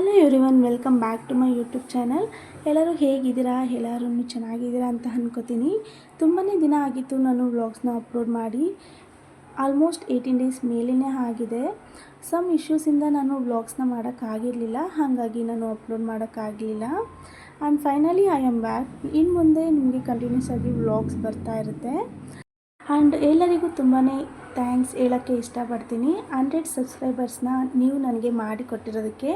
Hello everyone welcome back to my YouTube channel ಎಲ್ಲರೂ ಹೇಗಿದ್ದೀರಾ? ಎಲ್ಲರೂ ಚೆನ್ನಾಗಿದ್ದೀರಾ ಅಂತ ಅಂದ್ಕೋತೀನಿ ತುಂಬಾ ದಿನ ಆಗಿತ್ತು ನಾನು ವ್ಲಾಗ್ಸ್ನ ಅಪ್ಲೋಡ್ ಮಾಡಿ. ಆಲ್ಮೋಸ್ಟ್ ಏಯ್ಟೀನ್ ಡೇಸ್ ಮೇಲೇ ಆಗಿದೆ. ಸಮ್ ಇಶ್ಯೂಸಿಂದ ನಾನು ವ್ಲಾಗ್ಸ್ನ ಮಾಡೋಕ್ಕಾಗಿರಲಿಲ್ಲ ಹಾಗಾಗಿ ನಾನು ಅಪ್ಲೋಡ್ ಮಾಡೋಕ್ಕಾಗಲಿಲ್ಲ and finally I am back ಇನ್ನು ಮುಂದೆ ನಿಮಗೆ ಕಂಟಿನ್ಯೂಸ್ ಆಗಿ ವ್ಲಾಗ್ಸ್ ಬರ್ತಾ ಇರುತ್ತೆ. ಆ್ಯಂಡ್ ಎಲ್ಲರಿಗೂ ತುಂಬಾ ಥ್ಯಾಂಕ್ಸ್ ಹೇಳೋಕ್ಕೆ ಇಷ್ಟಪಡ್ತೀನಿ. ಹಂಡ್ರೆಡ್ ಸಬ್ಸ್ಕ್ರೈಬರ್ಸ್ನ ನೀವು ನನಗೆ ಮಾಡಿ ಕೊಟ್ಟಿರೋದಕ್ಕೆ.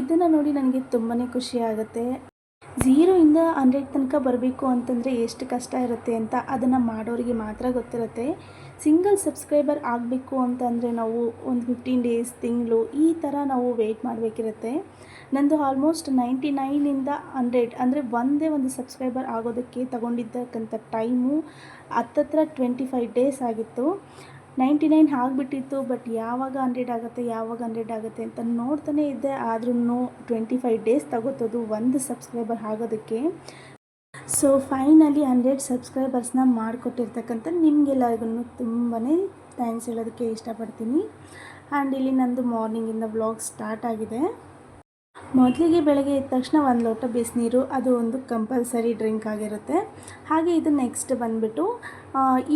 ಇದನ್ನು ನೋಡಿ ನನಗೆ ತುಂಬಾ ಖುಷಿ ಆಗುತ್ತೆ. ಝೀರೋಯಿಂದ ಹಂಡ್ರೆಡ್ ತನಕ ಬರಬೇಕು ಅಂತಂದರೆ ಎಷ್ಟು ಕಷ್ಟ ಇರುತ್ತೆ ಅಂತ ಅದನ್ನು ಮಾಡೋರಿಗೆ ಮಾತ್ರ ಗೊತ್ತಿರುತ್ತೆ. ಸಿಂಗಲ್ ಸಬ್ಸ್ಕ್ರೈಬರ್ ಆಗಬೇಕು ಅಂತಂದರೆ ನಾವು ಒಂದು ಫಿಫ್ಟೀನ್ ಡೇಸ್ ತಿಂಗಳು ಈ ಥರ ನಾವು ವೆಯ್ಟ್ ಮಾಡಬೇಕಿರುತ್ತೆ. ನಂದು ಆಲ್ಮೋಸ್ಟ್ ನೈಂಟಿ ನೈನಿಂದ ಹಂಡ್ರೆಡ್ ಅಂದರೆ ಒಂದೇ ಒಂದು ಸಬ್ಸ್ಕ್ರೈಬರ್ ಆಗೋದಕ್ಕೆ ತಗೊಂಡಿದ್ದಕ್ಕಂಥ ಟೈಮು ಹತ್ತತ್ರ ಟ್ವೆಂಟಿ ಫೈವ್ ಡೇಸ್ ಆಗಿತ್ತು. ನೈಂಟಿ ನೈನ್ ಆಗಿಬಿಟ್ಟಿತ್ತು, ಬಟ್ ಯಾವಾಗ ಹಂಡ್ರೆಡ್ ಆಗುತ್ತೆ, ಯಾವಾಗ ಹಂಡ್ರೆಡ್ ಆಗುತ್ತೆ ಅಂತ ನೋಡ್ತಾನೆ ಇದ್ದೆ. ಆದ್ರೂ ಟ್ವೆಂಟಿ ಫೈವ್ ಡೇಸ್ ತಗೋತದ್ದು ಒಂದು ಸಬ್ಸ್ಕ್ರೈಬರ್ ಆಗೋದಕ್ಕೆ. ಸೊ ಫೈನಲಿ ಹಂಡ್ರೆಡ್ ಸಬ್ಸ್ಕ್ರೈಬರ್ಸ್ನ ಮಾಡಿಕೊಟ್ಟಿರ್ತಕ್ಕಂಥ ನಿಮಗೆಲ್ಲರಿಗೂ ತುಂಬಾ ಥ್ಯಾಂಕ್ಸ್ ಹೇಳೋದಕ್ಕೆ ಇಷ್ಟಪಡ್ತೀನಿ. ಆ್ಯಂಡ್ ಇಲ್ಲಿ ನಂದು ಮಾರ್ನಿಂಗಿಂದ ಬ್ಲಾಗ್ ಸ್ಟಾರ್ಟ್ ಆಗಿದೆ. ಮೊದಲಿಗೆ ಬೆಳಗ್ಗೆ ಎದ್ದ ತಕ್ಷಣ ಒಂದು ಲೋಟ ಬಿಸಿನೀರು, ಅದು ಒಂದು ಕಂಪಲ್ಸರಿ ಡ್ರಿಂಕ್ ಆಗಿರುತ್ತೆ. ಹಾಗೆ ಇದು ನೆಕ್ಸ್ಟ್ ಬಂದುಬಿಟ್ಟು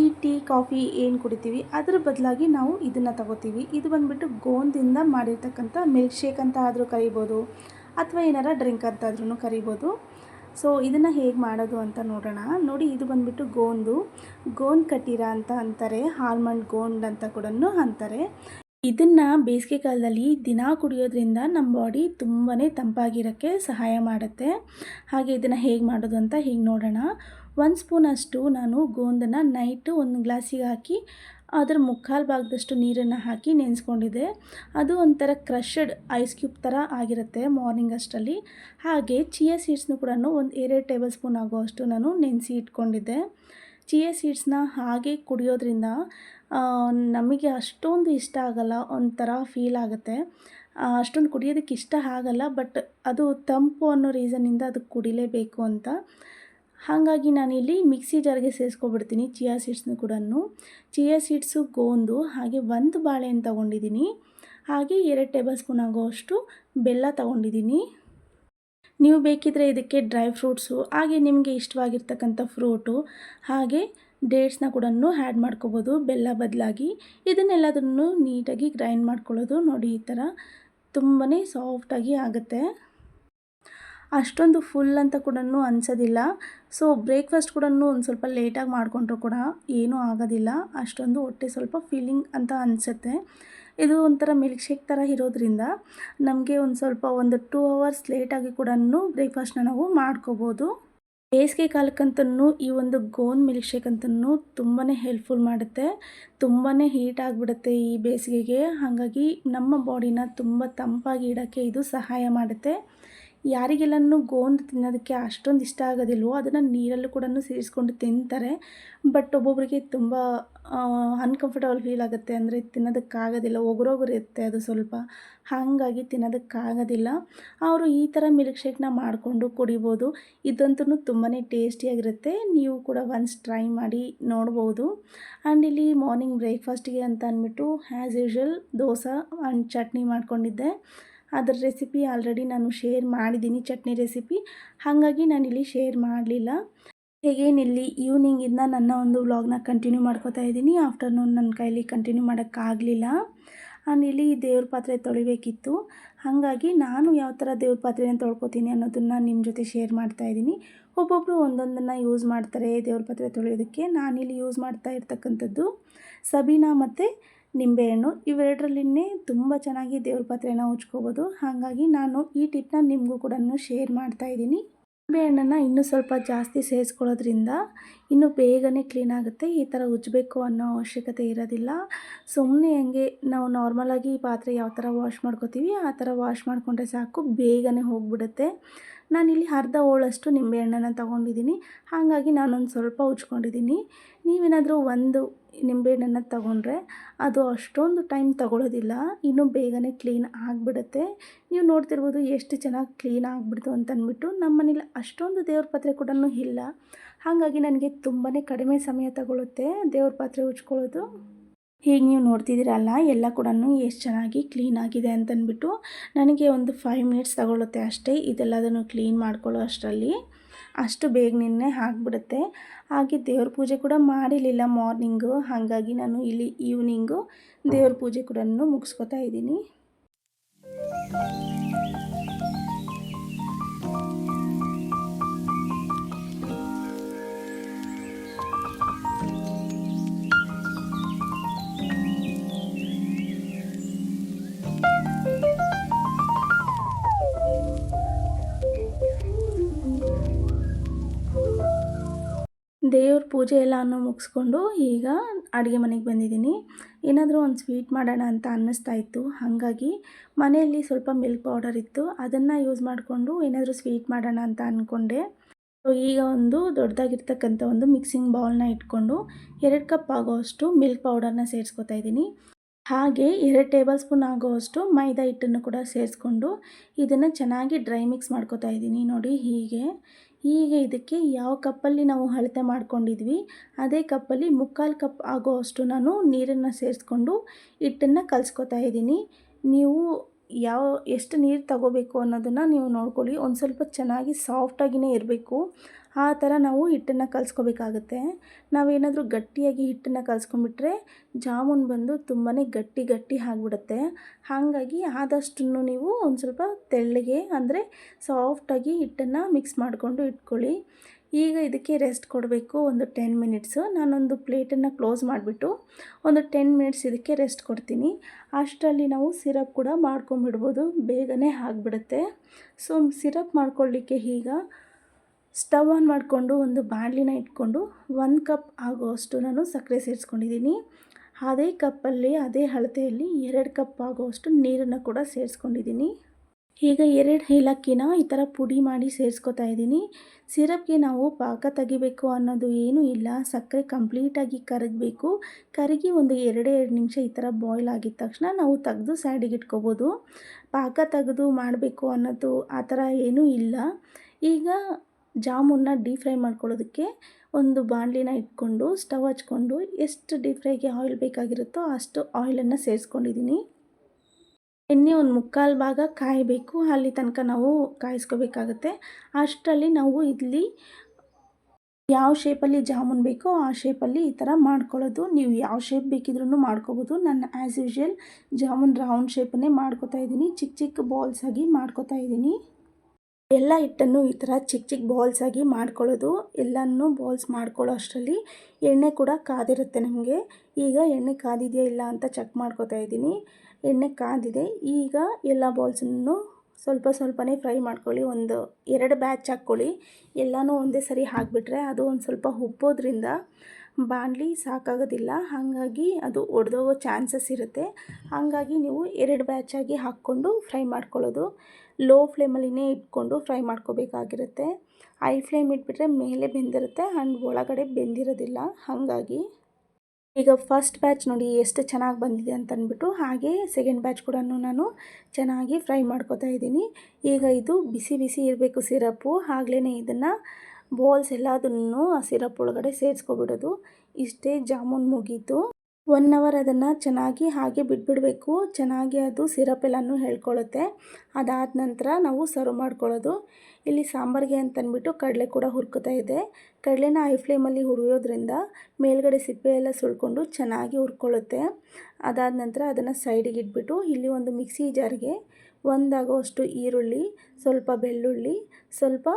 ಈ ಟೀ, ಕಾಫಿ ಏನು ಕುಡಿತೀವಿ, ಅದರ ಬದಲಾಗಿ ನಾವು ಇದನ್ನು ತಗೋತೀವಿ. ಇದು ಬಂದುಬಿಟ್ಟು ಗೋಂದಿಂದ ಮಾಡಿರ್ತಕ್ಕಂಥ ಮಿಲ್ಕ್ ಶೇಕ್ ಅಂತ ಆದರೂ ಕರಿಬೋದು, ಅಥವಾ ಏನಾರ ಡ್ರಿಂಕ್ ಅಂತಾದ್ರೂ ಕರಿಬೋದು. ಸೊ ಇದನ್ನು ಹೇಗೆ ಮಾಡೋದು ಅಂತ ನೋಡೋಣ. ನೋಡಿ, ಇದು ಬಂದುಬಿಟ್ಟು ಗೋಂದು. ಗೋಂದ್ ಕಟೀರ ಅಂತ ಅಂತಾರೆ ಆಲ್ಮಂಡ್ ಗೋಂಡ್ ಅಂತ ಕೂಡ ಅಂತಾರೆ. ಇದನ್ನು ಬೇಸಿಗೆ ಕಾಲದಲ್ಲಿ ದಿನ ಕುಡಿಯೋದ್ರಿಂದ ನಮ್ಮ ಬಾಡಿ ತುಂಬಾ ತಂಪಾಗಿರೋಕ್ಕೆ ಸಹಾಯ ಮಾಡುತ್ತೆ. ಹಾಗೆ ಇದನ್ನು ಹೇಗೆ ಮಾಡೋದು ಅಂತ ಹೀಗೆ ನೋಡೋಣ. ಒಂದು ಸ್ಪೂನಷ್ಟು ನಾನು ಗೋಂದನ್ನು ನೈಟು ಒಂದು ಗ್ಲಾಸಿಗೆ ಹಾಕಿ, ಅದರ ಮುಕ್ಕಾಲು ಭಾಗದಷ್ಟು ನೀರನ್ನು ಹಾಕಿ ನೆನೆಸ್ಕೊಂಡಿದ್ದೆ. ಅದು ಒಂಥರ ಕ್ರಷಡ್ ಐಸ್ ಕ್ಯೂಬ್ ಥರ ಆಗಿರುತ್ತೆ ಮಾರ್ನಿಂಗ್ ಅಷ್ಟರಲ್ಲಿ. ಹಾಗೆ ಚಿಯಾ ಸೀಡ್ಸ್ನು ಕೂಡ ಒಂದು ಎರಡು ಟೇಬಲ್ ಸ್ಪೂನ್ ಆಗೋಷ್ಟು ನಾನು ನೆನೆಸಿ ಇಟ್ಕೊಂಡಿದ್ದೆ. ಚಿಯಾ ಸೀಡ್ಸ್ನ ಹಾಗೆ ಕುಡಿಯೋದ್ರಿಂದ ನಮಗೆ ಅಷ್ಟೊಂದು ಇಷ್ಟ ಆಗಲ್ಲ, ಒಂಥರ ಫೀಲ್ ಆಗುತ್ತೆ. ಅಷ್ಟೊಂದು ಕುಡಿಯೋದಕ್ಕೆ ಇಷ್ಟ ಆಗಲ್ಲ ಬಟ್ ಅದು ತಂಪು ಅನ್ನೋ ರೀಸನ್ನಿಂದ ಅದು ಕುಡಿಲೇಬೇಕು ಅಂತ. ಹಾಗಾಗಿ ನಾನಿಲ್ಲಿ ಮಿಕ್ಸಿ ಜಾರ್ಗೆ ಸೇರಿಸ್ಕೊಬಿಡ್ತೀನಿ ಚಿಯಾ ಸೀಡ್ಸ್ನು ಕೂಡ ಚಿಯಾ ಸೀಡ್ಸು ಗೋಂದು, ಹಾಗೆ ಒಂದು ಬಾಳೆಹಣ್ಣು ತೊಗೊಂಡಿದ್ದೀನಿ. ಹಾಗೆ ಎರಡು ಟೇಬಲ್ ಸ್ಪೂನ್ ಆಗೋಷ್ಟು ಬೆಲ್ಲ ತೊಗೊಂಡಿದ್ದೀನಿ. ನೀವು ಬೇಕಿದ್ದರೆ ಇದಕ್ಕೆ ಡ್ರೈ ಫ್ರೂಟ್ಸು ಹಾಗೆ ನಿಮಗೆ ಇಷ್ಟವಾಗಿರ್ತಕ್ಕಂಥ ಫ್ರೂಟು ಹಾಗೆ ಡೇಟ್ಸ್ನ ಕೂಡ ಆ್ಯಡ್ ಮಾಡ್ಕೋಬೋದು ಬೆಲ್ಲ ಬದಲಾಗಿ. ಇದನ್ನೆಲ್ಲದನ್ನು ನೀಟಾಗಿ ಗ್ರೈಂಡ್ ಮಾಡ್ಕೊಳ್ಳೋದು ನೋಡಿ ಈ ಥರ ತುಂಬಾ ಸಾಫ್ಟಾಗಿ ಆಗುತ್ತೆ. ಅಷ್ಟೊಂದು ಫುಲ್ ಅಂತ ಕೂಡ ಅನಿಸೋದಿಲ್ಲ. ಸೊ ಬ್ರೇಕ್ಫಾಸ್ಟ್ ಕೂಡ ಒಂದು ಸ್ವಲ್ಪ ಲೇಟಾಗಿ ಮಾಡಿಕೊಂಡ್ರು ಕೂಡ ಏನೂ ಆಗೋದಿಲ್ಲ. ಅಷ್ಟೊಂದು ಹೊಟ್ಟೆ ಸ್ವಲ್ಪ ಫೀಲಿಂಗ್ ಅಂತ ಅನಿಸುತ್ತೆ. ಇದು ಒಂಥರ ಮಿಲ್ಕ್ ಶೇಕ್ ಥರ ಇರೋದ್ರಿಂದ ನಮಗೆ ಒಂದು ಸ್ವಲ್ಪ ಒಂದು ಟೂ ಅವರ್ಸ್ ಲೇಟಾಗಿ ಕೂಡ ಬ್ರೇಕ್ಫಾಸ್ಟ್ನ ನಾವು ಮಾಡ್ಕೋಬೋದು. ಬೇಸಿಗೆ ಕಾಲಕ್ಕಂತೂ ಈ ಒಂದು ಗೋನ್ ಮಿಲ್ಕ್ ಶೇಕ್ ಅಂತೂ ತುಂಬಾ ಹೆಲ್ಪ್ಫುಲ್ ಮಾಡುತ್ತೆ. ತುಂಬಾ ಹೀಟ್ ಆಗಿಬಿಡುತ್ತೆ ಈ ಬೇಸಿಗೆಗೆ. ಹಾಗಾಗಿ ನಮ್ಮ ಬಾಡಿನ ತುಂಬ ತಂಪಾಗಿ ಇಡೋಕ್ಕೆ ಇದು ಸಹಾಯ ಮಾಡುತ್ತೆ. ಯಾರಿಗೆಲ್ಲನೂ ಗೋಂದು ತಿನ್ನೋದಕ್ಕೆ ಅಷ್ಟೊಂದು ಇಷ್ಟ ಆಗೋದಿಲ್ವೋ, ಅದನ್ನು ನೀರಲ್ಲೂ ಕೂಡ ಸೇರಿಸ್ಕೊಂಡು ತಿಂತಾರೆ. ಬಟ್ ಒಬ್ಬೊಬ್ಬರಿಗೆ ತುಂಬ ಅನ್ಕಂಫರ್ಟಬಲ್ ಫೀಲ್ ಆಗುತ್ತೆ. ಅಂದರೆ ತಿನ್ನೋದಕ್ಕಾಗೋದಿಲ್ಲ ಇರುತ್ತೆ ಅದು ಸ್ವಲ್ಪ. ಹಾಗಾಗಿ ತಿನ್ನೋದಕ್ಕಾಗೋದಿಲ್ಲ. ಅವರು ಈ ಥರ ಮಿಲ್ಕ್ ಶೇಕ್ನ ಮಾಡಿಕೊಂಡು ಕುಡಿಬೋದು. ಇದಂತೂ ತುಂಬಾ ಟೇಸ್ಟಿಯಾಗಿರುತ್ತೆ. ನೀವು ಕೂಡ ಒನ್ಸ್ ಟ್ರೈ ಮಾಡಿ ನೋಡ್ಬೋದು. ಆ್ಯಂಡ್ ಇಲ್ಲಿ ಮಾರ್ನಿಂಗ್ ಬ್ರೇಕ್ಫಾಸ್ಟಿಗೆ ಅಂತ ಅಂದ್ಬಿಟ್ಟು as usual dosa and chutney ಮಾಡ್ಕೊಂಡಿದ್ದೆ. ಅದರ ರೆಸಿಪಿ ಆಲ್ರೆಡಿ ನಾನು ಶೇರ್ ಮಾಡಿದ್ದೀನಿ, ಚಟ್ನಿ ರೆಸಿಪಿ ಹಾಗಾಗಿ ನಾನಿಲ್ಲಿ ಶೇರ್ ಮಾಡಲಿಲ್ಲ. ಹೇಗೇನಿಲ್ಲಿ ಈವ್ನಿಂಗಿಂದ ನನ್ನ ಒಂದು ವ್ಲಾಗ್ನ ಕಂಟಿನ್ಯೂ ಮಾಡ್ಕೋತಾ ಇದ್ದೀನಿ. ಆಫ್ಟರ್ನೂನ್ ನನ್ನ ಕೈಲಿ ಕಂಟಿನ್ಯೂ ಮಾಡೋಕ್ಕಾಗಲಿಲ್ಲ ಇಲ್ಲಿ ದೇವ್ರ ಪಾತ್ರೆ ತೊಳಿಬೇಕಿತ್ತು. ಹಾಗಾಗಿ ನಾನು ಯಾವ ಥರ ದೇವ್ರ ಪಾತ್ರೆನ ತೊಳ್ಕೊತೀನಿ ಅನ್ನೋದನ್ನು ನಿಮ್ಮ ಜೊತೆ ಶೇರ್ ಮಾಡ್ತಾ ಇದ್ದೀನಿ. ಒಬ್ಬೊಬ್ಬರು ಒಂದೊಂದನ್ನು ಯೂಸ್ ಮಾಡ್ತಾರೆ ದೇವ್ರ ಪಾತ್ರೆ ತೊಳೆಯೋದಕ್ಕೆ. ನಾನಿಲ್ಲಿ ಯೂಸ್ ಮಾಡ್ತಾ ಇರ್ತಕ್ಕಂಥದ್ದು ಸಬೀನಾ ಮತ್ತು ನಿಂಬೆಹಣ್ಣು ಇವೆರಡರಲ್ಲಿನೇ ತುಂಬ ಚೆನ್ನಾಗಿ ದೇವ್ರ ಪಾತ್ರೆನ ಉಜ್ಕೋಬೋದು. ಹಾಗಾಗಿ ನಾನು ಈ ಟಿಪ್ನ ನಿಮಗೂ ಕೂಡ ಶೇರ್ ಮಾಡ್ತಾ ಇದ್ದೀನಿ. ನಿಂಬೆಹಣ್ಣನ್ನು ಇನ್ನೂ ಸ್ವಲ್ಪ ಜಾಸ್ತಿ ಸೇರಿಸ್ಕೊಳ್ಳೋದ್ರಿಂದ ಇನ್ನೂ ಬೇಗನೆ ಕ್ಲೀನ್ ಆಗುತ್ತೆ. ಈ ಥರ ಉಜ್ಜಬೇಕು ಅನ್ನೋ ಅವಶ್ಯಕತೆ ಇರೋದಿಲ್ಲ. ಸುಮ್ಮನೆ ಹಂಗೆ ನಾವು ನಾರ್ಮಲಾಗಿ ಪಾತ್ರೆ ಯಾವ ಥರ ವಾಶ್ ಮಾಡ್ಕೋತೀವಿ, ಆ ಥರ ವಾಶ್ ಮಾಡಿಕೊಂಡ್ರೆ ಸಾಕು, ಬೇಗನೆ ಹೋಗಿಬಿಡುತ್ತೆ. ನಾನಿಲ್ಲಿ ಅರ್ಧ ಹೋಳಷ್ಟು ನಿಂಬೆಹಣ್ಣನ್ನು ತೊಗೊಂಡಿದ್ದೀನಿ. ಹಾಗಾಗಿ ನಾನೊಂದು ಸ್ವಲ್ಪ ಉಜ್ಕೊಂಡಿದ್ದೀನಿ. ನೀವೇನಾದರೂ ಒಂದು ನಿಂಬೆಹಣ್ಣನ್ನು ತಗೊಂಡ್ರೆ ಅದು ಅಷ್ಟೊಂದು ಟೈಮ್ ತಗೊಳ್ಳೋದಿಲ್ಲ ಇನ್ನೂ ಬೇಗನೆ ಕ್ಲೀನ್ ಆಗಿಬಿಡುತ್ತೆ. ನೀವು ನೋಡ್ತಿರ್ಬೋದು ಎಷ್ಟು ಚೆನ್ನಾಗಿ ಕ್ಲೀನ್ ಆಗಿಬಿಡ್ತು ಅಂತ ಅಂದ್ಬಿಟ್ಟು ನಮ್ಮ ಮನೇಲಿ ಅಷ್ಟೊಂದು ದೇವ್ರ ಪಾತ್ರೆ ಕೂಡ ಇಲ್ಲ. ಹಾಗಾಗಿ ನನಗೆ ತುಂಬಾ ಕಡಿಮೆ ಸಮಯ ತಗೊಳ್ಳುತ್ತೆ ದೇವ್ರ ಪಾತ್ರೆ ಉಜ್ಕೊಳ್ಳೋದು. ಹೀಗೆ ನೀವು ನೋಡ್ತಿದ್ದೀರಲ್ಲ, ಎಲ್ಲ ಕೂಡ ಎಷ್ಟು ಚೆನ್ನಾಗಿ ಕ್ಲೀನ್ ಆಗಿದೆ ಅಂತಂದ್ಬಿಟ್ಟು ನನಗೆ ಒಂದು ಫೈವ್ ಮಿನಿಟ್ಸ್ ತಗೊಳ್ಳುತ್ತೆ ಅಷ್ಟೇ. ಇದೆಲ್ಲದನ್ನು ಕ್ಲೀನ್ ಮಾಡ್ಕೊಳ್ಳೋ ಅಷ್ಟರಲ್ಲಿ. ಅಷ್ಟು ಬೇಗನೆ ಆಗಿಬಿಡುತ್ತೆ. ಹಾಗೆ ದೇವ್ರ ಪೂಜೆ ಕೂಡ ಮಾಡಿರಲಿಲ್ಲ ಮಾರ್ನಿಂಗು. ಹಾಗಾಗಿ ನಾನು ಇಲ್ಲಿ ಈವ್ನಿಂಗು ದೇವ್ರ ಪೂಜೆ ಕೂಡ ಮುಗಿಸ್ಕೊತಾ ಇದ್ದೀನಿ. ದೇವ್ರ ಪೂಜೆ ಎಲ್ಲನೂ ಮುಗಿಸ್ಕೊಂಡು ಈಗ ಅಡುಗೆ ಮನೆಗೆ ಬಂದಿದ್ದೀನಿ. ಏನಾದರೂ ಒಂದು ಸ್ವೀಟ್ ಮಾಡೋಣ ಅಂತ ಅನ್ನಿಸ್ತಾ ಇತ್ತು. ಹಾಗಾಗಿ ಮನೆಯಲ್ಲಿ ಸ್ವಲ್ಪ ಮಿಲ್ಕ್ ಪೌಡರ್ ಇತ್ತು. ಅದನ್ನು ಯೂಸ್ ಮಾಡಿಕೊಂಡು ಏನಾದರೂ ಸ್ವೀಟ್ ಮಾಡೋಣ ಅಂತ ಅಂದ್ಕೊಂಡೆ ಸೊ ಈಗ ಒಂದು ದೊಡ್ಡದಾಗಿರ್ತಕ್ಕಂಥ ಒಂದು ಮಿಕ್ಸಿಂಗ್ ಬೌಲ್ನ ಇಟ್ಕೊಂಡು ಎರಡು ಕಪ್ ಆಗೋವಷ್ಟು ಮಿಲ್ಕ್ ಪೌಡರ್ನ ಸೇರಿಸ್ಕೊತಾ ಇದ್ದೀನಿ. ಹಾಗೆ ಎರಡು ಟೇಬಲ್ ಸ್ಪೂನ್ ಆಗೋವಷ್ಟು ಮೈದಾ ಹಿಟ್ಟನ್ನು ಕೂಡ ಸೇರಿಸ್ಕೊಂಡು ಇದನ್ನು ಚೆನ್ನಾಗಿ ಡ್ರೈ ಮಿಕ್ಸ್ ಮಾಡ್ಕೋತಾ ಇದ್ದೀನಿ ನೋಡಿ ಹೀಗೆ. ಈಗ ಇದಕ್ಕೆ ಯಾವ ಕಪ್ಪಲ್ಲಿ ನಾವು ಅಳತೆ ಮಾಡ್ಕೊಂಡಿದ್ವಿ, ಅದೇ ಕಪ್ಪಲ್ಲಿ ಮುಕ್ಕಾಲು ಕಪ್ ಆಗೋ ಅಷ್ಟು ನಾನು ನೀರನ್ನು ಸೇರಿಸ್ಕೊಂಡು ಹಿಟ್ಟನ್ನು ಕಲಿಸ್ಕೊತಾ ಇದ್ದೀನಿ. ನೀವು ಯಾವ, ಎಷ್ಟು ನೀರು ತಗೋಬೇಕು ಅನ್ನೋದನ್ನು ನೀವು ನೋಡ್ಕೊಳ್ಳಿ. ಒಂದು ಸ್ವಲ್ಪ ಚೆನ್ನಾಗಿ ಸಾಫ್ಟಾಗಿಯೇ ಇರಬೇಕು. ಆ ಥರ ನಾವು ಹಿಟ್ಟನ್ನು ಕಲಿಸ್ಕೋಬೇಕಾಗತ್ತೆ. ನಾವೇನಾದರೂ ಗಟ್ಟಿಯಾಗಿ ಹಿಟ್ಟನ್ನು ಕಲಿಸ್ಕೊಂಬಿಟ್ರೆ ಜಾಮೂನ್ ಬಂದು ತುಂಬಾ ಗಟ್ಟಿ ಗಟ್ಟಿ ಆಗಿಬಿಡುತ್ತೆ. ಹಾಗಾಗಿ ಆದಷ್ಟು ನೀವು ಒಂದು ಸ್ವಲ್ಪ ತೆಳ್ಳಗೆ ಅಂದರೆ ಸಾಫ್ಟಾಗಿ ಹಿಟ್ಟನ್ನು ಮಿಕ್ಸ್ ಮಾಡಿಕೊಂಡು ಇಟ್ಕೊಳ್ಳಿ. ಈಗ ಇದಕ್ಕೆ ರೆಸ್ಟ್ ಕೊಡಬೇಕು ಒಂದು ಟೆನ್ ಮಿನಿಟ್ಸು ನಾನೊಂದು ಪ್ಲೇಟನ್ನು ಕ್ಲೋಸ್ ಮಾಡಿಬಿಟ್ಟು ಒಂದು ಟೆನ್ ಮಿನಿಟ್ಸ್ ಇದಕ್ಕೆ ರೆಸ್ಟ್ ಕೊಡ್ತೀನಿ. ಅಷ್ಟರಲ್ಲಿ ನಾವು ಸಿರಪ್ ಕೂಡ ಮಾಡ್ಕೊಂಬಿಡ್ಬೋದು ಬೇಗನೆ ಆಗಿಬಿಡುತ್ತೆ. ಸೊ ಸಿರಪ್ ಮಾಡ್ಕೊಳ್ಳಿಕ್ಕೆ ಈಗ ಸ್ಟವ್ ಆನ್ ಮಾಡಿಕೊಂಡು ಒಂದು ಬಾಣಲಿನ ಇಟ್ಕೊಂಡು ಒಂದು ಕಪ್ ಆಗೋಷ್ಟು ನಾನು ಸಕ್ಕರೆ ಸೇರಿಸ್ಕೊಂಡಿದ್ದೀನಿ. ಅದೇ ಕಪ್ಪಲ್ಲಿ, ಅದೇ ಅಳತೆಯಲ್ಲಿ ಎರಡು ಕಪ್ ಆಗೋಷ್ಟು ನೀರನ್ನು ಕೂಡ ಸೇರಿಸ್ಕೊಂಡಿದ್ದೀನಿ. ಈಗ ಎರಡು ಏಲಕ್ಕಿನ ಈ ಥರ ಪುಡಿ ಮಾಡಿ ಸೇರಿಸ್ಕೊತಾ ಇದ್ದೀನಿ. ಸಿರಪ್ಗೆ ನಾವು ಪಾಕ ತೆಗಿಬೇಕು ಅನ್ನೋದು ಏನೂ ಇಲ್ಲ. ಸಕ್ಕರೆ ಕಂಪ್ಲೀಟಾಗಿ ಕರಗಬೇಕು. ಕರಗಿ ಒಂದು ಎರಡೇ ಎರಡು ನಿಮಿಷ ಈ ಥರ ಬಾಯ್ಲ್ ಆಗಿದ ತಕ್ಷಣ ನಾವು ತೆಗೆದು ಸೈಡಿಗೆ ಇಟ್ಕೋಬೋದು. ಪಾಕ ತೆಗೆದು ಮಾಡಬೇಕು ಅನ್ನೋದು ಆ ಥರ ಏನೂ ಇಲ್ಲ. ಈಗ ಜಾಮೂನ್ನ ಡೀಪ್ ಫ್ರೈ ಮಾಡ್ಕೊಳ್ಳೋದಕ್ಕೆ ಒಂದು ಬಾಣಲಿನ ಇಟ್ಕೊಂಡು ಸ್ಟವ್ ಹಚ್ಕೊಂಡು ಎಷ್ಟು ಡೀಪ್ ಫ್ರೈಗೆ ಆಯಿಲ್ ಬೇಕಾಗಿರುತ್ತೋ ಅಷ್ಟು ಆಯಿಲನ್ನು ಸೇರಿಸ್ಕೊಂಡಿದ್ದೀನಿ. ಎಣ್ಣೆ ಒಂದು ಮುಕ್ಕಾಲು ಭಾಗ ಕಾಯಬೇಕು. ಅಲ್ಲಿ ತನಕ ನಾವು ಕಾಯಿಸ್ಕೋಬೇಕಾಗತ್ತೆ. ಅಷ್ಟರಲ್ಲಿ ನಾವು ಇಲ್ಲಿ ಯಾವ ಶೇಪಲ್ಲಿ ಜಾಮೂನ್ ಬೇಕೋ ಆ ಶೇಪಲ್ಲಿ ಈ ಥರ ಮಾಡ್ಕೊಳ್ಳೋದು. ನೀವು ಯಾವ ಶೇಪ್ ಬೇಕಿದ್ರೂ ಮಾಡ್ಕೋಬೋದು. ನಾನು ಆ್ಯಸ್ ಯೂಶ್ವಲ್ ಜಾಮೂನ್ ರೌಂಡ್ ಶೇಪನ್ನೇ ಮಾಡ್ಕೋತಾ ಇದ್ದೀನಿ. ಚಿಕ್ಕ ಚಿಕ್ಕ ಬಾಲ್ಸ್ ಆಗಿ ಮಾಡ್ಕೋತಾ ಇದ್ದೀನಿ. ಎಲ್ಲ ಹಿಟ್ಟನ್ನು ಈ ಥರ ಚಿಕ್ಕ ಚಿಕ್ಕ ಬಾಲ್ಸ್ ಆಗಿ ಮಾಡ್ಕೊಳ್ಳೋದು. ಎಲ್ಲನೂ ಬಾಲ್ಸ್ ಮಾಡ್ಕೊಳ್ಳೋ ಅಷ್ಟರಲ್ಲಿ ಎಣ್ಣೆ ಕೂಡ ಕಾದಿರುತ್ತೆ ನಮಗೆ. ಈಗ ಎಣ್ಣೆ ಕಾದಿದೆಯಾ ಇಲ್ಲ ಅಂತ ಚೆಕ್ ಮಾಡ್ಕೋತಾ ಇದ್ದೀನಿ. ಎಣ್ಣೆ ಕಾದಿದೆ. ಈಗ ಎಲ್ಲ ಬಾಲ್ಸನ್ನು ಸ್ವಲ್ಪ ಸ್ವಲ್ಪನೇ ಫ್ರೈ ಮಾಡ್ಕೊಳ್ಳಿ. ಒಂದು ಎರಡು ಬ್ಯಾಚ್ ಹಾಕ್ಕೊಳ್ಳಿ. ಎಲ್ಲನೂ ಒಂದೇ ಸರಿ ಹಾಕಿಬಿಟ್ರೆ ಅದು ಒಂದು ಸ್ವಲ್ಪ ಉಪ್ಪೋದ್ರಿಂದ ಬಾಣಲಿ ಸಾಕಾಗೋದಿಲ್ಲ. ಹಾಗಾಗಿ ಅದು ಒಡೆದೋಗೋ ಚಾನ್ಸಸ್ ಇರುತ್ತೆ. ಹಾಗಾಗಿ ನೀವು ಎರಡು ಬ್ಯಾಚಾಗಿ ಹಾಕ್ಕೊಂಡು ಫ್ರೈ ಮಾಡ್ಕೊಳ್ಳೋದು. ಲೋ ಫ್ಲೇಮಲ್ಲಿನೇ ಇಟ್ಕೊಂಡು ಫ್ರೈ ಮಾಡ್ಕೋಬೇಕಾಗಿರುತ್ತೆ. ಹೈ ಫ್ಲೇಮ್ ಇಟ್ಬಿಟ್ರೆ ಮೇಲೆ ಬೆಂದಿರುತ್ತೆ ಆ್ಯಂಡ್ ಒಳಗಡೆ ಬೆಂದಿರೋದಿಲ್ಲ. ಹಾಗಾಗಿ ಈಗ ಫಸ್ಟ್ ಬ್ಯಾಚ್ ನೋಡಿ ಎಷ್ಟು ಚೆನ್ನಾಗಿ ಬಂದಿದೆ ಅಂತ ಹಾಗೆ ಸೆಕೆಂಡ್ ಬ್ಯಾಚ್ ಕೂಡ ನಾನು ಚೆನ್ನಾಗಿ ಫ್ರೈ ಮಾಡ್ಕೋತಾ ಇದ್ದೀನಿ. ಈಗ ಇದು ಬಿಸಿ ಬಿಸಿ ಇರಬೇಕು ಸಿರಪ್ಪು ಆಗ್ಲೇ ಇದನ್ನು ಬಾಲ್ಸ್ ಎಲ್ಲದನ್ನು ಆ ಸಿರಪ್ ಒಳಗಡೆ ಸೇರಿಸ್ಕೊಬಿಡೋದು. ಇಷ್ಟೇ ಜಾಮೂನ್ ಮುಗೀತು. ಒನ್ ಅವರ್ ಅದನ್ನು ಚೆನ್ನಾಗಿ ಹಾಗೆ ಬಿಟ್ಬಿಡಬೇಕು. ಚೆನ್ನಾಗಿ ಅದು ಸಿರಪ್ ಎಲ್ಲನೂ ಹೇಳ್ಕೊಳ್ಳುತ್ತೆ ಅದಾದ ನಂತರ ನಾವು ಸರ್ವ್ ಮಾಡ್ಕೊಳ್ಳೋದು ಇಲ್ಲಿ ಸಾಂಬಾರಿಗೆ ಅಂತಂದ್ಬಿಟ್ಟು ಕಡಲೆ ಕೂಡ ಹುರ್ಕೋತಾ ಇದೆ. ಕಡಲೆನ ಐ ಫ್ಲೇಮಲ್ಲಿ ಹುರಿಯೋದ್ರಿಂದ ಮೇಲ್ಗಡೆ ಸಿಪ್ಪೆ ಎಲ್ಲ ಸುಳ್ಕೊಂಡು ಚೆನ್ನಾಗಿ ಹುರ್ಕೊಳ್ಳುತ್ತೆ ಅದಾದ ನಂತರ ಅದನ್ನು ಸೈಡಿಗೆ ಇಟ್ಬಿಟ್ಟು ಇಲ್ಲಿ ಒಂದು ಮಿಕ್ಸಿ ಜಾರ್ಗೆ ಒಂದಾಗೋಷ್ಟು ಈರುಳ್ಳಿ, ಸ್ವಲ್ಪ ಬೆಳ್ಳುಳ್ಳಿ, ಸ್ವಲ್ಪ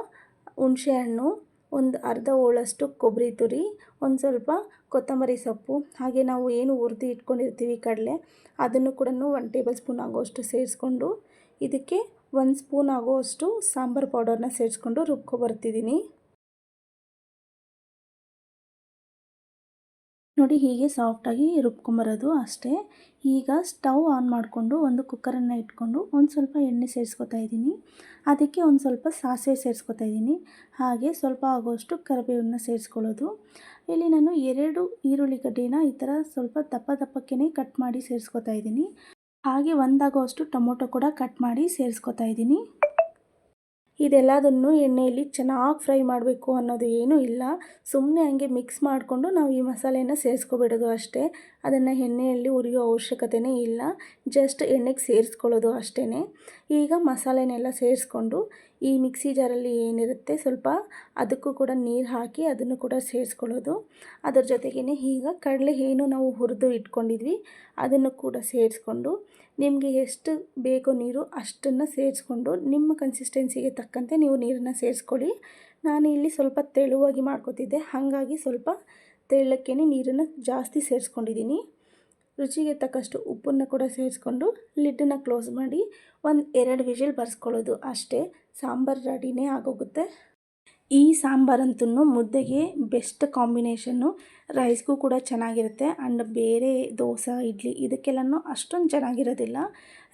ಹುಣಸೆಹಣ್ಣು ಒಂದು ಅರ್ಧ ಹೋಳಷ್ಟು ಕೊಬ್ಬರಿ ತುರಿ, ಒಂದು ಸ್ವಲ್ಪ ಕೊತ್ತಂಬರಿ ಸೊಪ್ಪು, ಹಾಗೆ ನಾವು ಏನು ಹುರಿದು ಇಟ್ಕೊಂಡಿರ್ತೀವಿ ಕಡಲೆ, ಅದನ್ನು ಕೂಡ ಒಂದು ಟೇಬಲ್ ಸ್ಪೂನ್ ಆಗೋಷ್ಟು ಸೇರಿಸ್ಕೊಂಡು ಇದಕ್ಕೆ ಒಂದು ಸ್ಪೂನ್ ಆಗೋವಷ್ಟು ಸಾಂಬಾರು ಪೌಡರ್ನ ಸೇರಿಸ್ಕೊಂಡು ರುಬ್ಕೊಬರ್ತಿದ್ದೀನಿ ನೋಡಿ ಹೀಗೆ ಸಾಫ್ಟಾಗಿ ರುಬ್ಕೊಂಬರೋದು ಅಷ್ಟೇ. ಈಗ ಸ್ಟವ್ ಆನ್ ಮಾಡಿಕೊಂಡು ಒಂದು ಕುಕ್ಕರನ್ನು ಇಟ್ಕೊಂಡು ಒಂದು ಸ್ವಲ್ಪ ಎಣ್ಣೆ ಸೇರಿಸ್ಕೊತಾ ಇದ್ದೀನಿ. ಅದಕ್ಕೆ ಒಂದು ಸ್ವಲ್ಪ ಸಾಸಿವೆ ಸೇರಿಸ್ಕೊತಾ ಇದ್ದೀನಿ. ಹಾಗೆ ಸ್ವಲ್ಪ ಆಗೋಷ್ಟು ಕರಿಬೇವನ್ನ ಸೇರಿಸ್ಕೊಳ್ಳೋದು. ಇಲ್ಲಿ ನಾನು ಎರಡು ಈರುಳ್ಳಿ ಗಡ್ಡೆನ ಈ ಥರ ಸ್ವಲ್ಪ ದಪ್ಪ ದಪ್ಪಕ್ಕೇ ಕಟ್ ಮಾಡಿ ಸೇರಿಸ್ಕೊತಾ ಇದ್ದೀನಿ. ಹಾಗೆ ಒಂದಾಗೋಷ್ಟು ಟೊಮೊಟೊ ಕೂಡ ಕಟ್ ಮಾಡಿ ಸೇರಿಸ್ಕೊತಾ ಇದ್ದೀನಿ. ಇದೆಲ್ಲದನ್ನು ಎಣ್ಣೆಯಲ್ಲಿ ಚೆನ್ನಾಗಿ ಫ್ರೈ ಮಾಡಬೇಕು ಅನ್ನೋದು ಏನೂ ಇಲ್ಲ. ಸುಮ್ಮನೆ ಹಂಗೆ ಮಿಕ್ಸ್ ಮಾಡಿಕೊಂಡು ನಾವು ಈ ಮಸಾಲೆಯನ್ನು ಸೇರಿಸ್ಕೊಬಿಡೋದು ಅಷ್ಟೇ. ಅದನ್ನು ಎಣ್ಣೆಯಲ್ಲಿ ಉರಿಯೋ ಅವಶ್ಯಕತೆಯೇ ಇಲ್ಲ. ಜಸ್ಟ್ ಎಣ್ಣೆಗೆ ಸೇರಿಸ್ಕೊಳ್ಳೋದು ಅಷ್ಟೇ ಈಗ ಮಸಾಲೆನೆಲ್ಲ ಸೇರಿಸ್ಕೊಂಡು ಈ ಮಿಕ್ಸಿ ಜಾರಲ್ಲಿ ಏನಿರುತ್ತೆ ಸ್ವಲ್ಪ ಅದಕ್ಕೂ ಕೂಡ ನೀರು ಹಾಕಿ ಅದನ್ನು ಕೂಡ ಸೇರಿಸ್ಕೊಳ್ಳೋದು. ಅದರ ಜೊತೆಗೇ ಈಗ ಕಡಲೆ ಏನು ನಾವು ಹುರಿದು ಇಟ್ಕೊಂಡಿದ್ವಿ. ಅದನ್ನು ಕೂಡ ಸೇರಿಸ್ಕೊಂಡು ನಿಮಗೆ ಎಷ್ಟು ಬೇಕೋ ನೀರು ಅಷ್ಟನ್ನು ಸೇರಿಸ್ಕೊಂಡು ನಿಮ್ಮ ಕನ್ಸಿಸ್ಟೆನ್ಸಿಗೆ ತಕ್ಕಂತೆ ನೀವು ನೀರನ್ನು ಸೇರಿಸ್ಕೊಳ್ಳಿ. ನಾನು ಇಲ್ಲಿ ಸ್ವಲ್ಪ ತೆಳುವಾಗಿ ಮಾಡ್ಕೊತಿದ್ದೆ. ಹಾಗಾಗಿ ಸ್ವಲ್ಪ ತೆಳ್ಳಕ್ಕೆ ನೀರನ್ನು ಜಾಸ್ತಿ ಸೇರಿಸ್ಕೊಂಡಿದ್ದೀನಿ. ರುಚಿಗೆ ತಕ್ಕಷ್ಟು ಉಪ್ಪನ್ನು ಕೂಡ ಸೇರಿಸ್ಕೊಂಡು ಲಿಡ್ಡನ್ನು ಕ್ಲೋಸ್ ಮಾಡಿ ಒಂದು ಎರಡು ವಿಷಲ್ ಬರ್ಸ್ಕೊಳ್ಳೋದು ಅಷ್ಟೇ. ಸಾಂಬಾರು ರೆಡಿನೇ ಆಗೋಗುತ್ತೆ. ಈ ಸಾಂಬಾರಂತೂ ಮುದ್ದೆಗೆ ಬೆಸ್ಟ್ ಕಾಂಬಿನೇಷನ್ನು ರೈಸ್ಗೂ ಕೂಡ ಚೆನ್ನಾಗಿರುತ್ತೆ. ಆ್ಯಂಡ್ ಬೇರೆ ದೋಸೆ, ಇಡ್ಲಿ ಇದಕ್ಕೆಲ್ಲನೂ ಅಷ್ಟೊಂದು ಚೆನ್ನಾಗಿರೋದಿಲ್ಲ.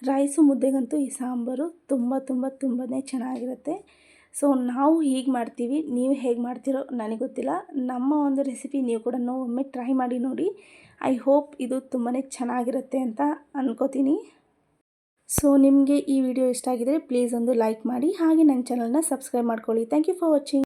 ರೈಸು ಮುದ್ದೆಗಂತೂ ಈ ಸಾಂಬಾರು ತುಂಬ ತುಂಬ ತುಂಬಾ ಚೆನ್ನಾಗಿರುತ್ತೆ. ಸೊ ನಾವು ಹೀಗೆ ಮಾಡ್ತೀವಿ. ನೀವು ಹೇಗೆ ಮಾಡ್ತೀರೋ ನನಗೆ ಗೊತ್ತಿಲ್ಲ. ನಮ್ಮ ಒಂದು ರೆಸಿಪಿ ನೀವು ಕೂಡ ಒಮ್ಮೆ ಟ್ರೈ ಮಾಡಿ ನೋಡಿ. ಐ ಹೋಪ್ ಇದು ತುಂಬಾ ಚೆನ್ನಾಗಿರುತ್ತೆ ಅಂತ ಅಂದ್ಕೋತೀನಿ ಸೊ ನಿಮಗೆ ಈ ವಿಡಿಯೋ ಇಷ್ಟ ಆಗಿದರೆ ಪ್ಲೀಸ್ ಒಂದು ಲೈಕ್ ಮಾಡಿ. ಹಾಗೆ ನನ್ನ ಚಾನಲ್ನ ಸಬ್ಸ್ಕ್ರೈಬ್ ಮಾಡ್ಕೊಳ್ಳಿ. Thank you for watching